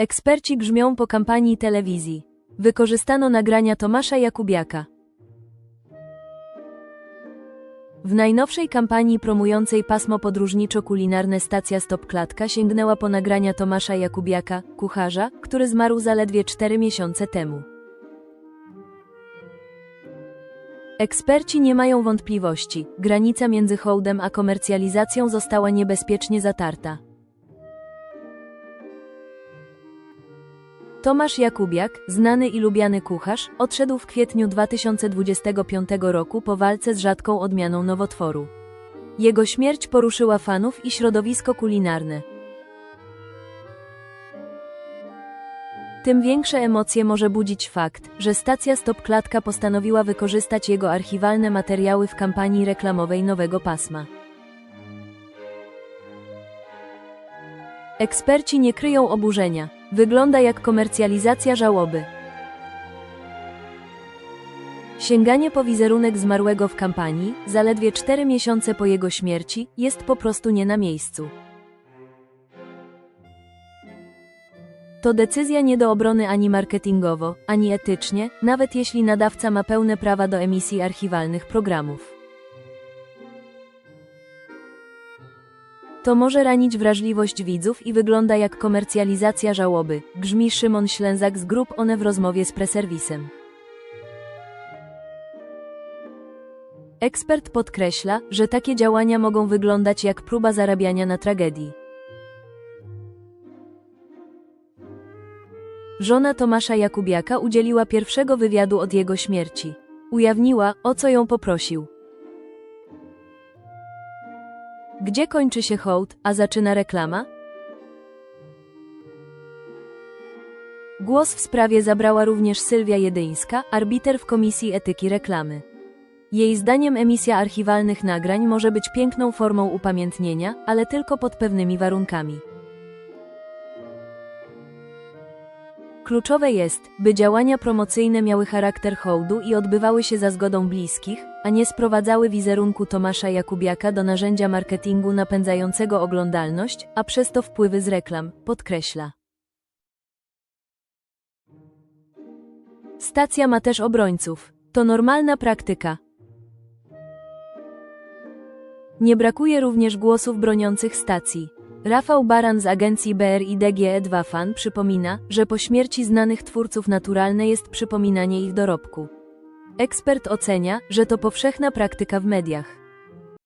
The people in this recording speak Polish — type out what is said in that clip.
Eksperci grzmią po kampanii telewizji. Wykorzystano nagrania Tomasza Jakubiaka. W najnowszej kampanii promującej pasmo podróżniczo-kulinarne stacja Stop Klatka sięgnęła po nagrania Tomasza Jakubiaka, kucharza, który zmarł zaledwie 4 miesiące temu. Eksperci nie mają wątpliwości, granica między hołdem a komercjalizacją została niebezpiecznie zatarta. Tomasz Jakubiak, znany i lubiany kucharz, odszedł w kwietniu 2025 roku po walce z rzadką odmianą nowotworu. Jego śmierć poruszyła fanów i środowisko kulinarne. Tym większe emocje może budzić fakt, że stacja Stop Klatka postanowiła wykorzystać jego archiwalne materiały w kampanii reklamowej nowego pasma. Eksperci nie kryją oburzenia. Wygląda jak komercjalizacja żałoby. Sięganie po wizerunek zmarłego w kampanii, zaledwie 4 miesiące po jego śmierci, jest po prostu nie na miejscu. To decyzja nie do obrony ani marketingowo, ani etycznie, nawet jeśli nadawca ma pełne prawa do emisji archiwalnych programów. To może ranić wrażliwość widzów i wygląda jak komercjalizacja żałoby, grzmi Szymon Ślęzak z grup One w rozmowie z preserwisem. Ekspert podkreśla, że takie działania mogą wyglądać jak próba zarabiania na tragedii. Żona Tomasza Jakubiaka udzieliła pierwszego wywiadu od jego śmierci. Ujawniła, o co ją poprosił. Gdzie kończy się hołd, a zaczyna reklama? Głos w sprawie zabrała również Sylwia Jedyńska, arbiter w Komisji Etyki Reklamy. Jej zdaniem emisja archiwalnych nagrań może być piękną formą upamiętnienia, ale tylko pod pewnymi warunkami. Kluczowe jest, by działania promocyjne miały charakter hołdu i odbywały się za zgodą bliskich, a nie sprowadzały wizerunku Tomasza Jakubiaka do narzędzia marketingu napędzającego oglądalność, a przez to wpływy z reklam, podkreśla. Stacja ma też obrońców. To normalna praktyka. Nie brakuje również głosów broniących stacji. Rafał Baran z agencji BRIDGE2 Fan przypomina, że po śmierci znanych twórców naturalne jest przypominanie ich dorobku. Ekspert ocenia, że to powszechna praktyka w mediach.